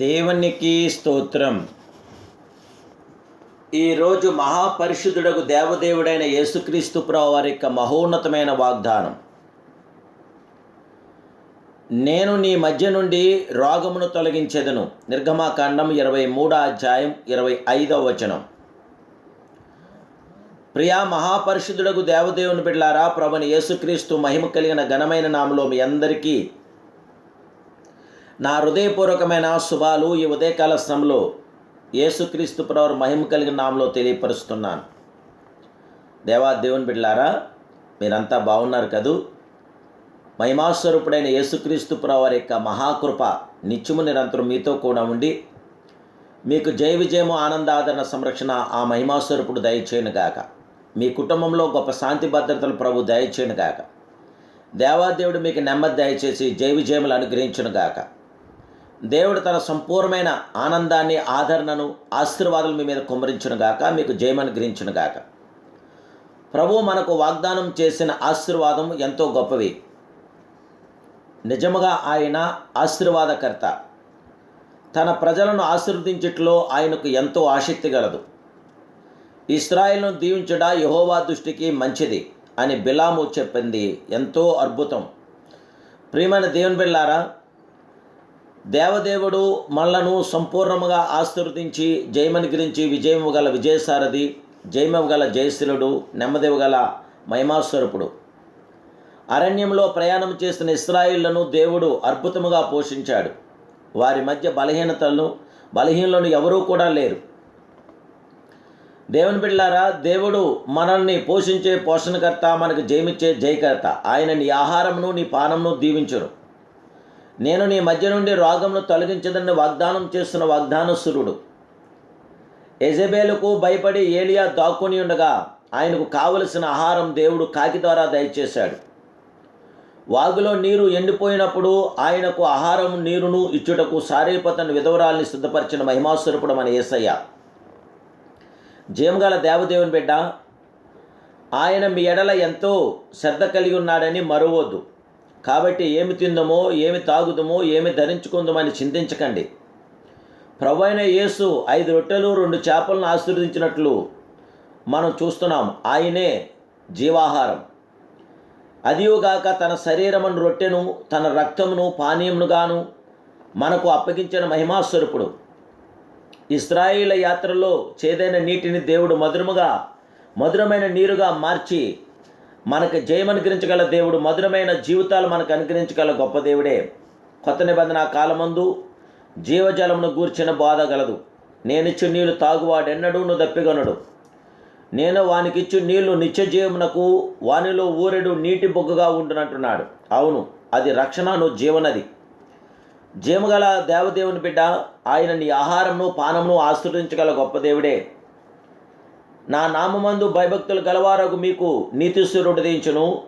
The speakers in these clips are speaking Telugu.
దేవునికి స్తోత్రం. ఈరోజు మహాపరిశుద్ధుడకు దేవదేవుడైన యేసుక్రీస్తు ప్రభు వారి యొక్క మహోన్నతమైన వాగ్దానం. నేను నీ మధ్య నుండి రోగమును తొలగించెదను. నిర్గమాకాండం ఇరవై మూడో అధ్యాయం ఇరవై ఐదవ వచనం. ప్రియా మహాపరిశుద్ధుడకు దేవదేవుని బిడ్లారా ప్రభుని యేసుక్రీస్తు మహిమ కలిగిన ఘనమైన నామలో మీ అందరికీ నా హృదయపూర్వకమైన శుభాలు ఈ ఉదయకాల శ్రమలో యేసుక్రీస్తు ప్రవర్ మహిమ కలిగిన నామలో తెలియపరుస్తున్నాను. దేవా దేవుని బిడ్లారా మీరంతా బాగున్నారు కదూ? మహిమాస్వరూపుడైన యేసుక్రీస్తు ప్రవర్ యొక్క మహాకృప నిత్యము నిరంతరం మీతో కూడా ఉండి మీకు జయ విజయము ఆనందాదరణ సంరక్షణ ఆ మహిమాస్వరూపుడు దయచేయను గాక. మీ కుటుంబంలో గొప్ప శాంతి భద్రతలు ప్రభు దయచేయను గాక. దేవాదేవుడు మీకు నెమ్మది దయచేసి జయ విజయములు అనుగ్రహించును గాక. దేవుడు తన సంపూర్ణమైన ఆనందాన్ని ఆదరణను ఆశీర్వాదాలు మీ మీద కుమ్మరించును గాక మీకు జయమనుగ్రహించును గాక. ప్రభు మనకు వాగ్దానం చేసిన ఆశీర్వాదం ఎంతో గొప్పవి. నిజముగా ఆయన ఆశీర్వాదకర్త. తన ప్రజలను ఆశీర్వదించట్లో ఆయనకు ఎంతో ఆసక్తి గలదు. ఇస్రాయిల్ను దీవించడ యహోవా దృష్టికి మంచిది అని బిలాము చెప్పింది. ఎంతో అద్భుతం. ప్రియమైన దేవుని బిళ్ళారా దేవదేవుడు మనలను సంపూర్ణముగా ఆశీర్వదించి జయమనుగ్రించి విజయము గల విజయసారథి జయమము గల జయశీలుడు నెమ్మదివు గల మహిమాస్వరూపుడు. అరణ్యంలో ప్రయాణం చేసిన ఇస్రాయిళ్ళను దేవుడు అద్భుతముగా పోషించాడు. వారి మధ్య బలహీనతలను బలహీనలను ఎవరూ కూడా లేరు. దేవుని బిళ్ళారా దేవుడు మనల్ని పోషించే పోషణకర్త మనకు జయమిచ్చే జయకర్త. ఆయన నీ ఆహారమును నీ పానమును దీవించును. నేను నీ మధ్య నుండి రోగమును తొలగించదని వాగ్దానం చేస్తున్న వాగ్దానసురుడు ఎజబేలుకు భయపడి ఏలియా దాక్కుని ఉండగా ఆయనకు కావలసిన ఆహారం దేవుడు కాకి ద్వారా దయచేశాడు. వాగులో నీరు ఎండిపోయినప్పుడు ఆయనకు ఆహారం నీరును ఇచ్చుటకు సారీపతను విధవరాల్ని సిద్ధపరిచిన మహిమాస్వరూపుడు మన ఏసయ్య. జయముగల దేవదేవుని బిడ్డ ఆయన మీ ఎడల ఎంతో శ్రద్ధ కలిగి ఉన్నాడని మరువద్దు. కాబట్టి ఏమి తిందమో ఏమి తాగుదమో ఏమి ధరించుకుందామని చింతించకండి. ప్రభు అయిన యేసు ఐదు రొట్టెలు రెండు చేపలను ఆశీర్వదించినట్లు మనం చూస్తున్నాం. ఆయనే జీవాహారం. అదియుగాక తన శరీరమును రొట్టెను తన రక్తమును పానీయమునుగాను మనకు అప్పగించిన మహిమాస్వరూపుడు. ఇస్రాయిల యాత్రలో చేదైన నీటిని దేవుడు మధురముగా మధురమైన నీరుగా మార్చి మనకు జయమనుగ్రహించగల దేవుడు మధురమైన జీవితాలు మనకు అనుగ్రహించగల గొప్ప దేవుడే. కొత్త నిబంధన కాలమందు జీవజలమును గూర్చిన బాధ గలదు. నేనిచ్చు నీళ్ళు తాగువాడెన్నడూ నువ్వు దప్పిగొనడు నేను వానికిచ్చు నీళ్ళు నిత్య జీవమునకు వానిలో ఊరెడు నీటి బొగ్గుగా ఉండునంటున్నాడు. అవును అది రక్షణను జీవనది. జీవగల దేవదేవుని బిడ్డ ఆయన నీ ఆహారమును పానమును ఆశ్రయించగల గొప్ప దేవుడే. నా నామమందు భయభక్తులు గలవారకు మీకు నీతిశ్వరుడు దించును.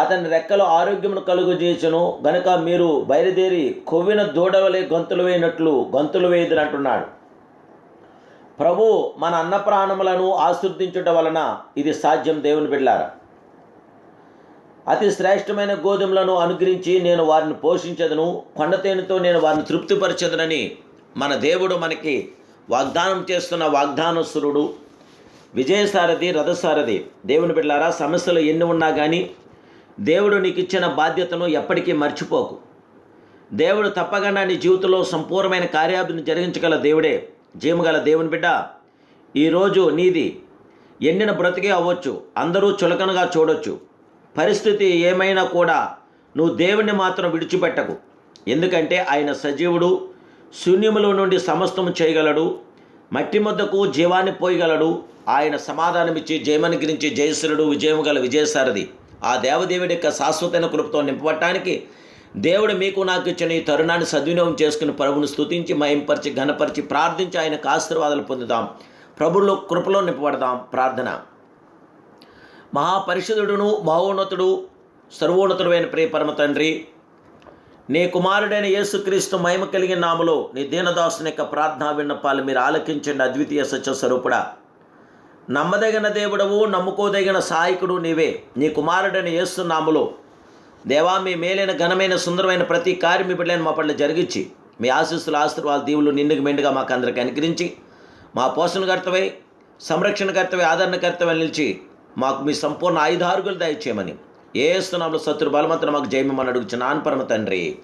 అతని రెక్కలు ఆరోగ్యమును కలుగు చేయుచును. గనుక మీరు బయలుదేరి కొవ్విన దూడవలే గొంతులు వేయినట్లు గంతులు వేయుదునంటున్నాడు ప్రభు మన అన్న ప్రాణములను ఆశీర్దించుట వలన ఇది సాధ్యం దేవుని బిడ్డారా అతి శ్రేష్టమైన గోధుమలను అనుగ్రహించి నేను వారిని పోషించదును. కొండతేనుతో నేను వారిని తృప్తిపరచదునని మన దేవుడు మనకి వాగ్దానం చేస్తున్న వాగ్దానసురుడు. విజయసారథి రథసారథి. దేవుని బిడ్డలారా సమస్యలు ఎన్ని ఉన్నా కానీ దేవుడు నీకు ఇచ్చిన బాధ్యతను ఎప్పటికీ మర్చిపోకు. దేవుడు తప్పకుండా నీ జీవితంలో సంపూర్ణమైన కార్యాభివృద్ధి జరిగించగల దేవుడే. జీమగల దేవుని బిడ్డ ఈరోజు నీది ఎండిన బ్రతికే అవ్వచ్చు అందరూ చులకనగా చూడొచ్చు. పరిస్థితి ఏమైనా కూడా నువ్వు దేవుణ్ణి మాత్రం విడిచిపెట్టకు. ఎందుకంటే ఆయన సజీవుడు శూన్యములో నుండి సమస్తము చేయగలడు. మట్టి ముద్దకు జీవాన్ని పోయగలడు. ఆయన సమాధానమిచ్చి జయమనుగ్రించి జయశ్వరుడు విజయము గల విజయసారథి. ఆ దేవదేవుడి యొక్క శాశ్వతమైన కృపతో నింపబట్టడానికి దేవుడు మీకు నాకు ఇచ్చిన ఈ తరుణాన్ని సద్వినియోగం చేసుకుని ప్రభుని స్థుతించి మయంపరిచి ఘనపరిచి ప్రార్థించి ఆయనకు ఆశీర్వాదాలు పొందుదాం. ప్రభుల్లో కృపలో నింపబడదాం. ప్రార్థన. మహాపరిషుదుడును మహోన్నతుడు సర్వోన్నతుడైన ప్రియ పరమ తండ్రి నీ కుమారుడైన యేసుక్రీస్తు మహిమ కలిగిన నామలో నీ దీనదాసుని యొక్క ప్రార్థనా విన్నపాలు మీరు ఆలకించండి అద్వితీయ సత్య స్వరూపుడా నమ్మదగిన దేవుడవు నమ్ముకోదగిన సహాయకుడు నీవే. నీ కుమారుడైన యేసు నామలో దేవా మీ మేలైన ఘనమైన సుందరమైన ప్రతి కార్యం మీ మా పట్ల జరిగించి మీ ఆశీస్సులు ఆశీర్వాద దీవులు నిండుకు మెండుగా మాకు అందరికి అనుగ్రహించి మా పోషణకర్తవై సంరక్షణకర్తవై ఆదరణకర్తవై నిలిచి మాకు మీ సంపూర్ణ ఆయుధారుగులు దయచేయమని ఏ స్థునంలో శత్రు బలమంతులు మాకు జయమని అడుగుచున్నాను పరమ తండ్రి.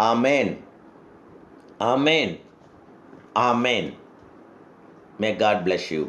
Amen. Amen. Amen. May God bless you